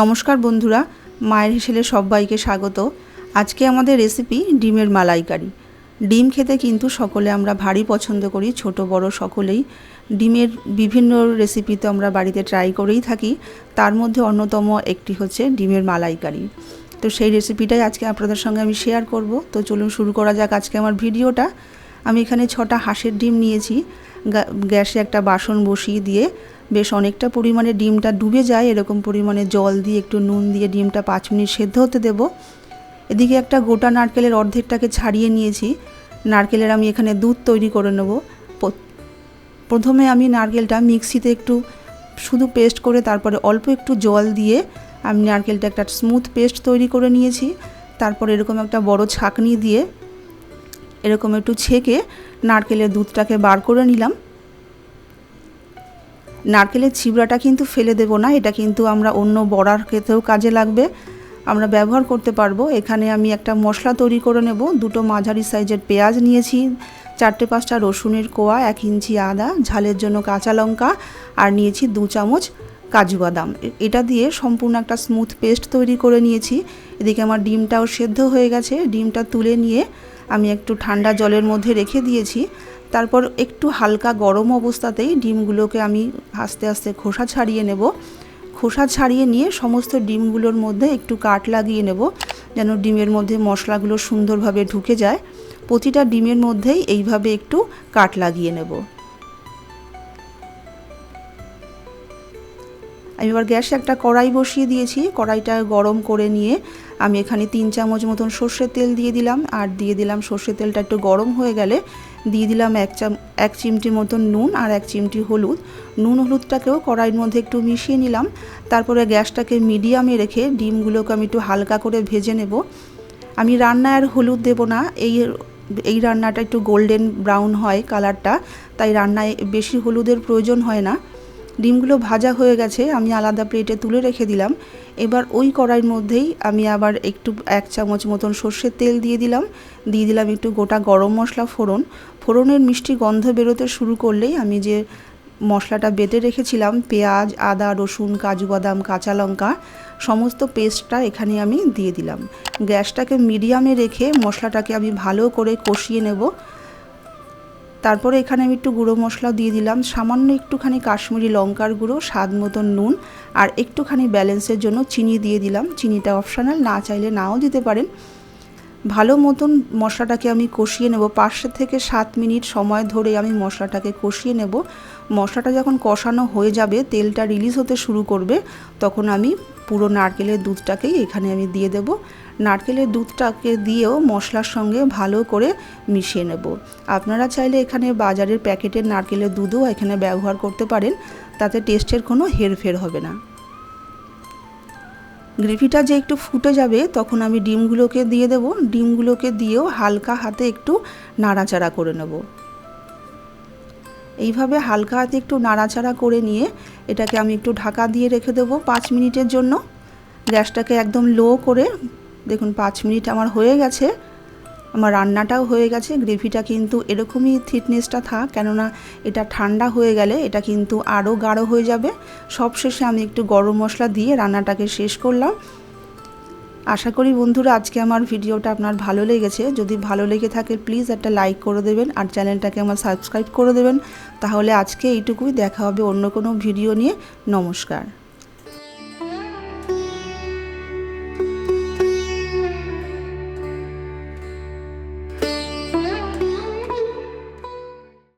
নমস্কার বন্ধুরা, মায়ের হেসেলে সবাইকে স্বাগত। আজকে আমাদের রেসিপি ডিমের মালাইকারি। ডিম খেতে কিন্তু সকলে আমরা ভারী পছন্দ করি, ছোট, বড় সকলেই। ডিমের বিভিন্ন রেসিপি তো আমরা বাড়িতে ট্রাই করেই থাকি। তার মধ্যে অন্যতম একটি হচ্ছে ডিমের মালাইকারি। তো সেই রেসিপিটাই আজকে আপনাদের সঙ্গে আমি শেয়ার করব। তো চলুন শুরু করা যাক আজকে আমার ভিডিওটা। আমি এখানে ছটা হাঁসের ডিম নিয়েছি। গ্যাসে একটা বাসন বসিয়ে দিয়ে বেশ অনেকটা পরিমাণে ডিমটা ডুবে যায়, এরকম পরিমাণে জল দিয়ে, একটু নুন দিয়ে ডিমটা পাঁচ মিনিট সেদ্ধ হতে দেব। এদিকে একটা গোটা নারকেলের অর্ধেকটাকে ছাড়িয়ে নিয়েছি। নারকেলের আমি এখানে দুধ তৈরি করে নেব। প্রথমে আমি নারকেলটা মিক্সিতে একটু শুধু পেস্ট করে তারপরে অল্প একটু জল দিয়ে আমি নারকেলটা একটা স্মুথ পেস্ট তৈরি করে নিয়েছি। তারপর এরকম একটা বড় ছাঁকনি দিয়ে এরকম একটু ছেঁকে নারকেলের দুধটাকে বার করে নিলাম। নারকেলের ছিবড়াটা কিন্তু ফেলে দেব না, এটা কিন্তু আমরা অন্য বড়ার ক্ষেত্রেও কাজে লাগবে। আমরা ব্যবহার করতে পারব। এখানে আমি একটা মশলা তৈরি করে নেব। দুটো মাঝারি সাইজের পেঁয়াজ নিয়েছি, চারটে পাঁচটা রসুনের কোয়া, এক ইঞ্চি আদা, ঝালের জন্য কাঁচা লঙ্কা, আর নিয়েছি দু চামচ কাজু বাদাম। এটা দিয়ে সম্পূর্ণ একটা স্মুথ পেস্ট তৈরি করে নিয়েছি। এদিকে আমার ডিমটাও সেদ্ধ হয়ে গেছে। ডিমটা তুলে নিয়ে আমি একটু ঠান্ডা জলের মধ্যে রেখে দিয়েছি। তারপর একটু হালকা গরম অবস্থাতেই ডিমগুলোকে আমি আস্তে আস্তে খোসা ছাড়িয়ে নেব। খোসা ছাড়িয়ে নিয়ে সমস্ত ডিমগুলোর মধ্যে একটু কাট লাগিয়ে নেব যেন ডিমের মধ্যে মশলাগুলো সুন্দরভাবে ঢুকে যায়। প্রতিটা ডিমের মধ্যেই এইভাবে একটু কাট লাগিয়ে নেব। আমি এবার গ্যাসে একটা কড়াই বসিয়ে দিয়েছি। কড়াইটা গরম করে নিয়ে আমি এখানে তিন চামচ মতন সর্ষের তেল দিয়ে দিলাম। আর দিয়ে দিলাম সর্ষের তেলটা একটু গরম হয়ে গেলে দিয়ে দিলাম এক চাম, এক চিমটি মতন নুন আর এক চিমটি হলুদ। নুন হলুদটাকেও কড়াইয়ের মধ্যে একটু মিশিয়ে নিলাম। তারপরে গ্যাসটাকে মিডিয়ামে রেখে ডিমগুলোকে আমি একটু হালকা করে ভেজে নেব। আমি রান্নায় আর হলুদ দেব না। এই এই রান্নাটা একটু গোল্ডেন ব্রাউন হয় কালারটা। তাই রান্নায় বেশি হলুদের প্রয়োজন হয় না। ডিমগুলো ভাজা হয়ে গেছে, আমি আলাদা প্লেটে তুলে রেখে দিলাম। এবার ওই কড়াইয়ের মধ্যেই আমি আবার একটু, এক চামচ মতন সর্ষের তেল দিয়ে দিলাম। দিয়ে দিলাম একটু গোটা গরম মশলা ফোড়ন। ফোড়নের মিষ্টি গন্ধ বেরোতে শুরু করলেই আমি যে মশলাটা বেটে রেখেছিলাম, পেঁয়াজ, আদা, রসুন, কাজু বাদাম, কাঁচা লঙ্কা, সমস্ত পেস্টটা এখানে আমি দিয়ে দিলাম। গ্যাসটাকে মিডিয়ামে রেখে মশলাটাকে আমি ভালো করে কষিয়ে নেব। তারপরে এখানে আমি একটু গুঁড়ো মশলা দিয়ে দিলাম। সামান্য একটুখানি কাশ্মীরি লঙ্কার গুঁড়ো, স্বাদ মতন নুন আর একটুখানি ব্যালেন্সের জন্য চিনি দিয়ে দিলাম। চিনিটা অপশানাল, না চাইলে নাও দিতে পারেন। ভালো মতন মশলাটাকে আমি কষিয়ে নেব। পাঁচশো থেকে সাত মিনিট সময় ধরে আমি মশলাটাকে কষিয়ে নেব। মশলাটা যখন কষানো হয়ে যাবে, তেলটা রিলিজ হতে শুরু করবে, তখন আমি পুরো নারকেলের দুধটাকেই এখানে আমি দিয়ে দেব। নারকেলের দুধটাকে দিয়েও মশলার সঙ্গে ভালো করে মিশিয়ে নেব। আপনারা চাইলে এখানে বাজারের প্যাকেটের নারকেলের দুধও এখানে ব্যবহার করতে পারেন, তাতে টেস্টের কোনো হেরফের হবে না। গ্রেভিটা যে একটু ফুটে যাবে, তখন আমি ডিমগুলোকে দিয়ে দেব। ডিমগুলোকে দিয়েও হালকা হাতে একটু নাড়াচাড়া করে নেব। এইভাবে হালকা হাতে একটু নাড়াচাড়া করে নিয়ে এটাকে আমি একটু ঢাকা দিয়ে রেখে দেবো পাঁচ মিনিটের জন্য। গ্যাসটাকে একদম লো করে, দেখুন পাঁচ মিনিট আমার হয়ে গেছে। আমার রান্নাটাও হয়ে গেছে, গ্রেভিটা কিন্তু এরকমই থিকনেসটা থাক, কেননা এটা ঠান্ডা হয়ে গেলে এটা কিন্তু আরও গাঢ় হয়ে যাবে। সবশেষে আমি একটু গরম মশলা দিয়ে রান্নাটাকে শেষ করলাম। আশা করি বন্ধুরা আজকে আমার ভিডিওটা আপনার ভালো লেগেছে। যদি ভালো লেগে থাকে প্লিজ একটা লাইক করে দেবেন আর চ্যানেলটাকে আমার সাবস্ক্রাইব করে দেবেন। তাহলে আজকে এইটুকুই, দেখা হবে অন্য কোনো ভিডিও নিয়ে। নমস্কার।